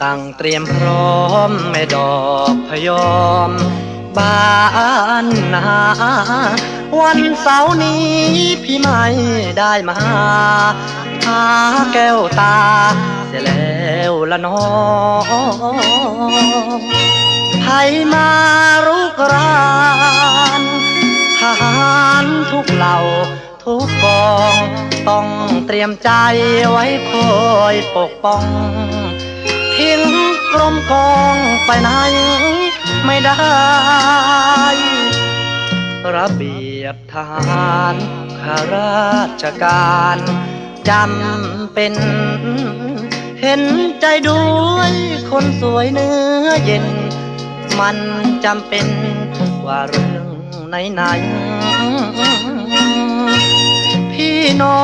สั่งเตรียมพร้อมแม่ดอกพยอม บ้านนาวันเสาร์นี้พี่ไม่ได้มาหาแก้วตา เสียแล้วละน้องไทยมารุกรานทหารทุกเหล่าทุกกอง ต้องเตรียมใจไว้คอยปกป้อง ลมกองไปไหนไม่ได้ ระเบียบทหารข้าราชการจำเป็น เห็นใจด้วยคนสวยเนื้อเย็น มันจำเป็นว่าเรื่องไหนๆพี่น้อง